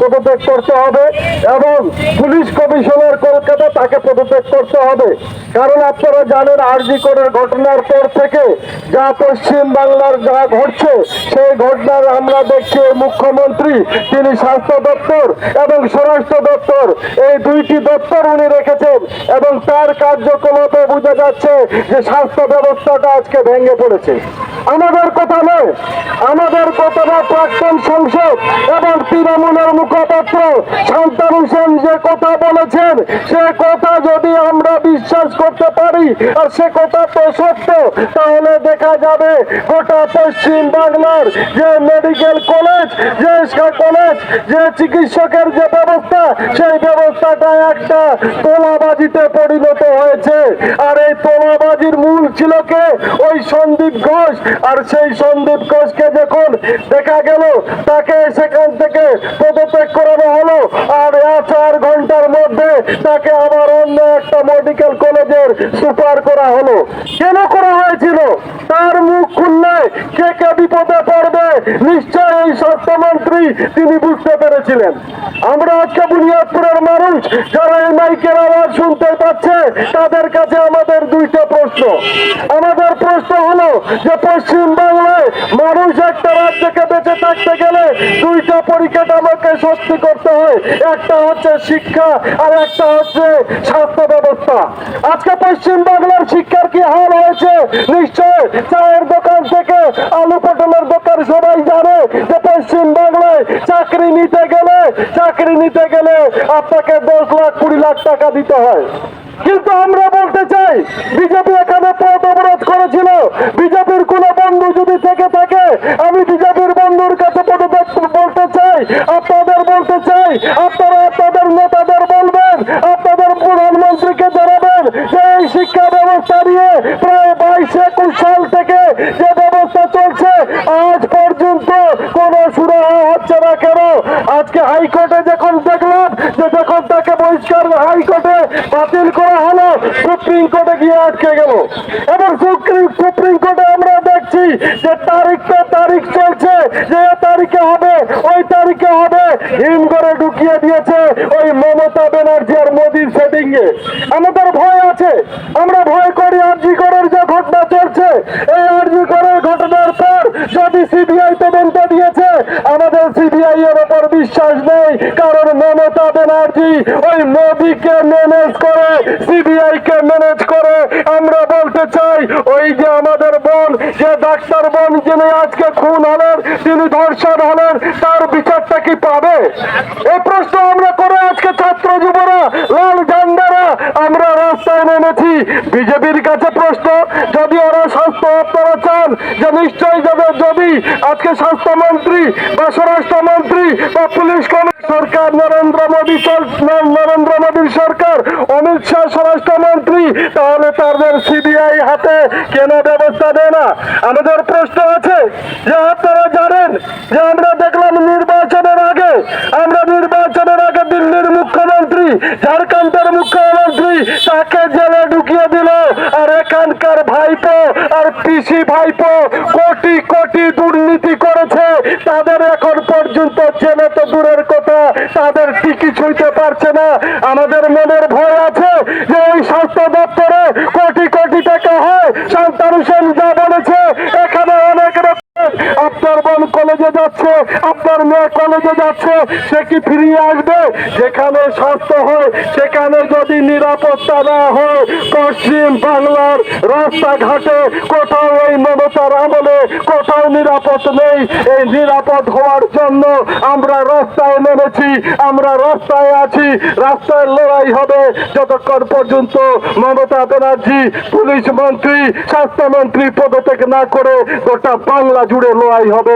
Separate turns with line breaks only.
পদত্যাগ করতে হবে এবং পুলিশ কমিশনার কলকাতা তাকে পদত্যাগ করতে হবে। কারণ আপনারা জানেন আরজি করের ঘটনার পর থেকে যা পশ্চিম বাংলার যা ঘটছে, সেই ঘটনার আমরা দেখছি মুখ্যমন্ত্রী, তিনি স্বাস্থ্য দপ্তর এবং স্বরাষ্ট্র দপ্তর, এই দুইটি দপ্তর উনি রেখেছেন এবং তার কার্যকলাপে বোঝা যাচ্ছে যে স্বাস্থ্য ব্যবস্থাটা আজকে ভেঙে পড়েছে। আমাদের কথা নয়, আমাদের কথা না প্রাক্তন সংসদ এবং তৃণমূলের মুখপাত্র শান্তানু সেন যে কথা বলেছেন, সে কথা যদি আমরা বিশ্বাস করতে পারি, আর সে কথা তো সত্য, তাহলে দেখা যাবে গোটা পশ্চিম বাংলার যে মেডিকেল কলেজ যে কলেজ যে চিকিৎসকের যে ব্যবস্থা, সেই ব্যবস্থাটা একটা তোলাবাজিতে পরিণত হয়েছে। আর এই তোলাবাজির মূল ছিল কে? ওই সন্দীপ ঘোষ আর সেই সন্দীপ ঘোষকে যখন দেখা গেল তাকে সেখান থেকে পদত্যাগ করানো হলো আর আর চার ঘণ্টার মধ্যে তাকে আবার অন্য একটা মেডিকেল কলেজের সুপার করা হলো। কেন করা হয়েছিল? তার মুখ খুললে কে কে বিপদে পড়বে? নিশ্চয় এই স্বাস্থ্যমন্ত্রী তিনি বুঝতে পেরেছিলেন। আমরা আজকে বুনিয়াদপুরের মানুষ, যারা এই মাইকের আওয়াজ শুনতে পাচ্ছে, তাদের কাছে আমাদের দুইটা প্রশ্ন। আমাদের প্রশ্ন হলো যে পশ্চিম বাংলায় মানুষ একটা রাজ্যকে বেঁচে থাকতে গেলে দুইটা পরীক্ষাটা আমাকে সত্যি করতে হয়। একটা হচ্ছে শিক্ষা আর একটা হচ্ছে স্বাস্থ্য ব্যবস্থা। আজকে পশ্চিম বাংলার শিক্ষার কি হাল হয়েছে? নিশ্চয় চায়ের দোকান থেকে আলু পটলের দোকান সবাই জানে যে পশ্চিম বাংলায় চাকরি নিতে গেলে, চাকরি নিতে গেলে আপনাকে দশ লাখ, কুড়ি লাখ টাকা দিতে হয়। কিন্তু আমরা বলতে চাই, বিজেপি এখানে পথ অবরোধ করেছিল। বিজেপির কোন বন্ধু যদি থেকে থাকে, আমি বিজেপির বন্ধুর কাছে বলতে চাই, আপনাদের বলতে চাই, আপনারা আপনাদের নেতাদের বলবেন আপনাদের প্রধানমন্ত্রীকে জানাবেন যে এই শিক্ষা ব্যবস্থা নিয়ে প্রায় বাইশ একুশ সাল থেকে যে ব্যবস্থা চলছে, আজ পর্যন্ত কোনো সুরাহা হচ্ছে না কেন? আজকে হাইকোর্টে যখন দেখলাম যে যখন তাকে বহিষ্কার হাইকোর্টে বাতিল করা হলো, সুপ্রিম কোর্টে গিয়ে আটকে গেল। এবং সুপ্রিম সুপ্রিম কোর্টে আমরা দেখছি যে তারিখটা তারিখ চলছে, যে তারিখে হবে, ওই তারিখে হবে। হিম করে ঢুকিয়ে দিয়েছে ওই মমতা ব্যানার্জি আর মোদির সেটিং এ আমাদের ভয় আছে, আমরা ভয় করি আরজি করার যে ঘটনা চলছে এই আরজি করার ঘটনার পর যদি সিবিআই তদন্ত দিয়েছে আমাদের সিবিআই এর উপর বিশ্বাস নেই কারণ মমতা ব্যানার্জি ওই মোদিকে ম্যানেজ করে সিবিআই কে ম্যানেজ করে, আমরা বলতে চাই, ওই যে আমাদের বোন, যে ডাক্তার বোন যিনি আজকে খুন হলেন, তিনি ধর্ষণ হলেন, তার বিচারটা কি পাবে? এই প্রশ্ন আমরা করে আজকে ছাত্র যুবরা, লাল ঝান্ডারা, আমরা রাস্তায় নেমেছি। বিজেপির কাছে প্রশ্ন আপনারা চান যে নিশ্চয়ই যাবে যদি আজকে স্বাস্থ্যমন্ত্রী বা স্বরাষ্ট্রমন্ত্রী বা পুলিশ সরকার নরেন্দ্র মোদী নরেন্দ্র মোদীর সরকার অমিত শাহ স্বরাষ্ট্রমন্ত্রী, তাহলে তাদের সিবিআই হাতে কেন ব্যবস্থা দেয় না? আমাদের প্রশ্ন আছে যে আপনারা জানেন যে আমরা দেখলাম নির্বাচনের আগে, আমরা নির্বাচনের আগে দিল্লির মুখ্যমন্ত্রী ঝাড়খণ্ডের মুখ্যমন্ত্রী তাকে জেলে ঢুকিয়ে দিল আর এখানকার ভাইপো আর পিসি ভাইপো কোটি কোটি দুর্নীতি করেছে। তাদের এখন পর্যন্ত জেলে তো দূরের কথা, তাদের টিকি ছুঁইতে পারছে না। আমাদের মনের ভয় আছে যে ওই স্বাস্থ্য দপ্তরে কোটি কোটি টাকা হয়। সন্তান সেন যা বলেছে আপনার বোন কলেজে যাচ্ছে, আপনার মেয়ে কলেজে যাচ্ছে, সে কি ফিরিয়ে আসবে? যেখানে স্বাস্থ্য হয়, সেখানে যদি নিরাপত্তা না হয়, পশ্চিম বাংলার রাস্তাঘাটে কোথাও এই মমতার আমলে, কোথাও নিরাপদ নেই। এই নিরাপদ হওয়ার জন্য আমরা রাস্তায় নেমেছি, আমরা রাস্তায় আছি, রাস্তায় লড়াই হবে। যতক্ষণ পর্যন্ত মমতা ব্যানার্জি পুলিশ মন্ত্রী, স্বাস্থ্যমন্ত্রী পদত্যাগ না করে গোটা বাংলা জুড়ে লড়াই হবে